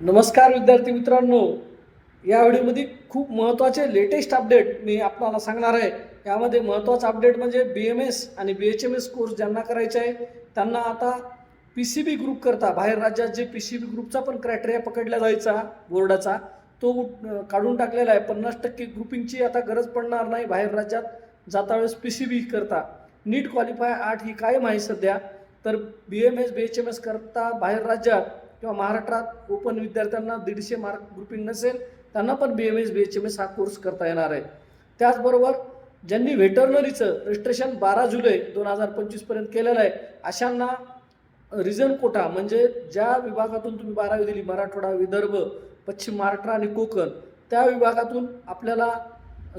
नमस्कार विद्यार्थी मित्रांनो. या व्हिडिओमध्ये खूप महत्त्वाचे लेटेस्ट अपडेट मी आपल्याला सांगणार आहे. यामध्ये महत्त्वाचा अपडेट म्हणजे बी एम एस आणि B H M S course ज्यांना करायचे आहे त्यांना आता पी सी बी ग्रुप करता. बाहेर राज्यात जे पी सी बी ग्रुपचा पण क्रायटेरिया पकडला जायचा बोर्डाचा तो काढून टाकलेला आहे. पन्नास टक्के ग्रुपिंगची आता गरज पडणार नाही. बाहेर राज्यात जाता वेळेस पी सी बी करता. नीट क्वालिफाय आठ ही कायम आहे सध्या. तर B M S B H M S करता बाहेर राज्यात किंवा महाराष्ट्रात ओपन विद्यार्थ्यांना दीडशे मार्क ग्रुपिंग नसेल त्यांना पण B M S B H M S हा कोर्स करता येणार आहे. त्याचबरोबर ज्यांनी व्हेटर्नरीचं रजिस्ट्रेशन बारा जुलै दोन हजार पंचवीसपर्यंत केलेलं आहे अशांना रिझन कोटा म्हणजे ज्या विभागातून तुम्ही बारावी दिली मराठवाडा विदर्भ पश्चिम महाराष्ट्र आणि कोकण त्या विभागातून आपल्याला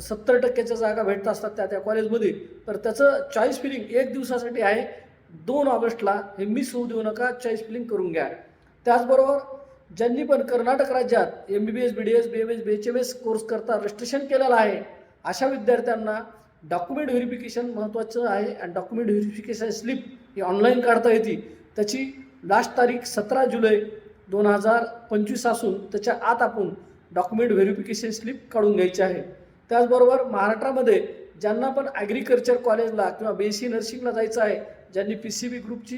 सत्तर टक्क्याच्या जागा भेटत असतात त्या त्या कॉलेजमध्ये तर त्याचं चॉईस फिलिंग एक दिवसासाठी आहे दोन ऑगस्टला हे मिस होऊ देऊ नका चॉईस फिलिंग करून घ्या. त्याचबरोबर ज्यांनी पण कर्नाटक राज्यात M B B S B D S B M S B H M S course करता रजिस्ट्रेशन केलेलं आहे अशा विद्यार्थ्यांना डॉक्युमेंट व्हेरिफिकेशन महत्त्वाचं आहे आणि डॉक्युमेंट व्हेरिफिकेशन स्लिप ही ऑनलाईन काढता येते. त्याची लास्ट तारीख सतरा जुलै दोन हजार पंचवीस असून त्याच्या आत आपण डॉक्युमेंट व्हेरिफिकेशन स्लिप काढून घ्यायची आहे. त्याचबरोबर महाराष्ट्रामध्ये ज्यांना पण ॲग्रिकल्चर कॉलेजला किंवा बी एस सी नर्सिंगला जायचं आहे ज्यांनी पी सी बी ग्रुपची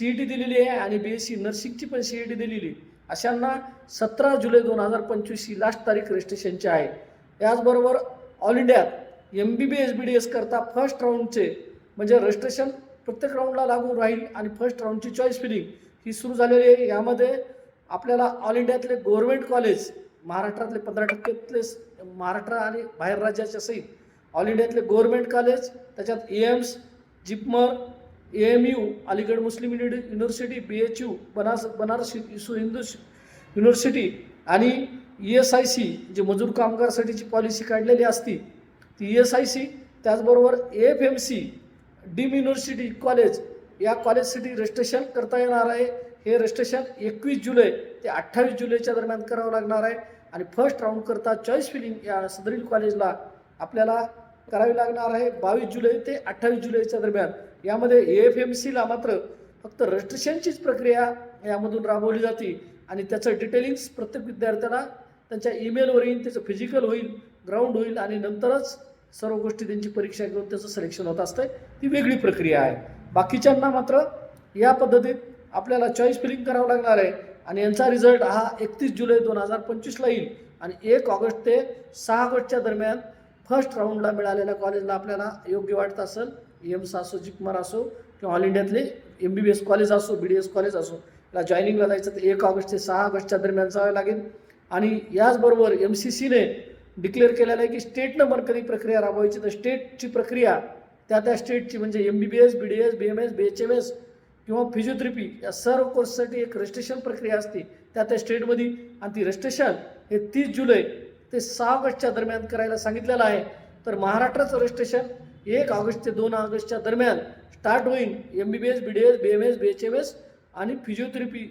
ई टी दिलेली आहे आणि बी एस सी नर्सिंगची पण सी ई टी दिलेली अशांना सतरा जुलै दोन हजार पंचवीस ही लास्ट तारीख रजिस्ट्रेशनची आहे. त्याचबरोबर ऑल इंडियात M B B S B D S करता फर्स्ट राऊंडचे म्हणजे रजिस्ट्रेशन प्रत्येक राऊंडला लागू राहील आणि फर्स्ट राऊंडची चॉईस फिलिंग ही सुरू झालेली आहे. यामध्ये आपल्याला ऑल इंडियातले गव्हर्मेंट कॉलेज महाराष्ट्रातले पंधरा टक्क्यातले महाराष्ट्र आणि बाहेर राज्याच्या सहित ऑल इंडियातले गव्हर्मेंट कॉलेज त्याच्यात AIIMS JIPMER A M U Aligarh Muslim university B H U Banaras Banaras Hindu Hindu university आणि ई एस आय सी जे मजूर कामगारसाठीची पॉलिसी काढलेली असती ती ई एस आय सी त्याचबरोबर A F M C deemed university college या कॉलेजसाठी रजिस्ट्रेशन करता येणार आहे. हे रजिस्ट्रेशन एकवीस जुलै ते अठ्ठावीस जुलैच्या दरम्यान करावं लागणार आहे. आणि फर्स्ट राऊंड करता चॉईस फिलिंग या सदरील कॉलेजला आपल्याला करावी लागणार आहे बावीस जुलै ते अठ्ठावीस जुलैच्या दरम्यान. यामध्ये ए एफ एम सीला मात्र फक्त रजिस्ट्रेशनचीच प्रक्रिया यामधून राबवली जाते आणि त्याचं डिटेलिंग्स प्रत्येक विद्यार्थ्याला त्यांच्या ईमेलवर येईल त्याचं फिजिकल होईल ग्राउंड होईल आणि नंतरच सर्व गोष्टी त्यांची परीक्षा घेऊन त्याचं सिलेक्शन होत असतं ती वेगळी प्रक्रिया आहे. बाकीच्यांना मात्र या पद्धतीत आपल्याला चॉईस फिलिंग करावं लागणार आहे आणि यांचा रिझल्ट हा एकतीस जुलै दोन हजार पंचवीसला येईल आणि एक ऑगस्ट ते सहा ऑगस्टच्या दरम्यान फर्स्ट राऊंडला मिळालेल्या कॉलेजला आपल्याला योग्य वाटत असेल. एम्स असो जिपमार असो किंवा all इंडियातले M B B S college असो बी डी एस कॉलेज असो याला जॉईनिंगला जायचं तर एक ऑगस्ट ते सहा ऑगस्टच्या दरम्यान जावं लागेल. आणि याचबरोबर एम सी सीने डिक्लेअर केलेलं आहे की स्टेटनं पण कधी प्रक्रिया राबवायची तर स्टेटची प्रक्रिया त्या त्या स्टेटची म्हणजे M B B S B D S B M S B H M S किंवा फिजिओथेरपी या सर्व कोर्ससाठी एक रजिस्ट्रेशन प्रक्रिया असते त्या त्या स्टेटमध्ये आणि ती रजिस्ट्रेशन हे तीस जुलै ते सहा ऑगस्टच्या दरम्यान करायला सांगितलेलं आहे. तर महाराष्ट्राचं रजिस्ट्रेशन एक ऑगस्ट ते दोन ऑगस्टच्या दरम्यान स्टार्ट होईल M B B S B D S B M S B H M S आणि फिजिओथेरपी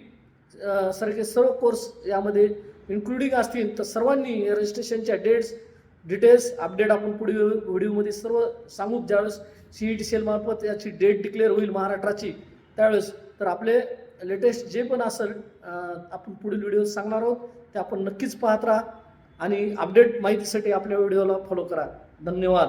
सारखे सर्व कोर्स यामध्ये इन्क्लुडिंग असतील तर सर्वांनी या रजिस्ट्रेशनच्या डेट्स डिटेल्स अपडेट आपण पुढील व्हिडिओमध्ये सर्व सांगू. ज्यावेळेस सी ई टी सी एलमार्फत याची डेट डिक्लेअर होईल महाराष्ट्राची त्यावेळेस तर आपले लेटेस्ट जे पण असेल आपण पुढील व्हिडिओ सांगणार आहोत ते आपण नक्कीच पाहत राहा आणि अपडेट माहितीसाठी आपल्या व्हिडिओला फॉलो करा. धन्यवाद.